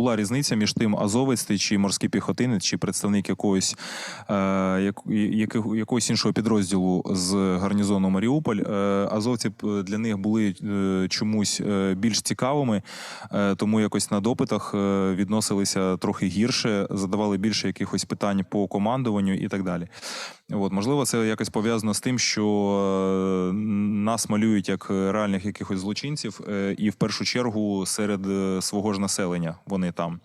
була різниця між тим, азовець ти чи морський піхотинець, чи представник якогось, е, якогось іншого підрозділу з гарнізону Маріуполь. Е, азовці для них були е, чомусь е, більш цікавими, е, тому якось на допитах е, відносилися трохи гірше, задавали більше якихось питань по командуванню і так далі. От, можливо, це якось пов'язано з тим, що е, нас малюють як е, реальних якихось злочинців, е, і в першу чергу серед е, свого ж населення вони там.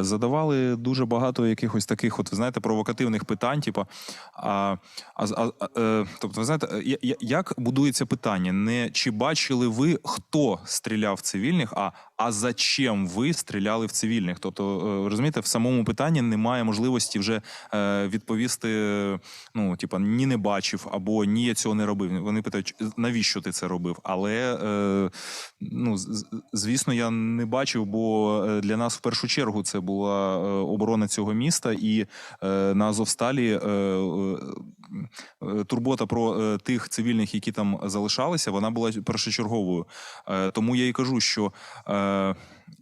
Задавали дуже багато якихось таких, от ви знаєте, провокативних питань, типу, а, а, а, тобто, ви знаєте, як будується питання? Не чи бачили ви, хто стріляв цивільних, а, а зачем ви стріляли в цивільних? Тобто, е, розумієте, в самому питанні немає можливості вже е, відповісти, ну, типа, ні не бачив, або ні, я цього не робив. Вони питають, навіщо ти це робив? Але е, ну, звісно, я не бачив, бо для нас в першу чергу це була оборона цього міста, і на Азовсталі турбота про е, тих цивільних, які там залишалися, вона була першочерговою. Е, Тому я і кажу, що. е,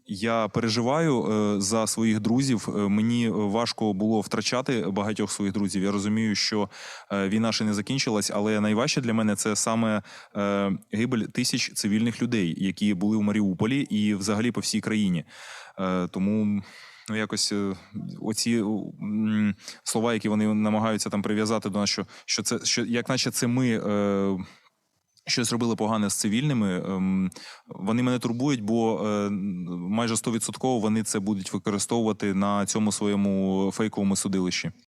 Я переживаю е, за своїх друзів. Е, Мені важко було втрачати багатьох своїх друзів. Я розумію, що е, війна ще не закінчилась, але найважче для мене це саме е, гибель тисяч цивільних людей, які були в Маріуполі і взагалі по всій країні. Е, Тому ну якось е, оці слова, які вони намагаються там прив'язати до нас, що, що це що, як наче це ми. Е, Щось робили погане з цивільними, ем, вони мене турбують, бо е, майже 100% вони це будуть використовувати на цьому своєму фейковому судилищі.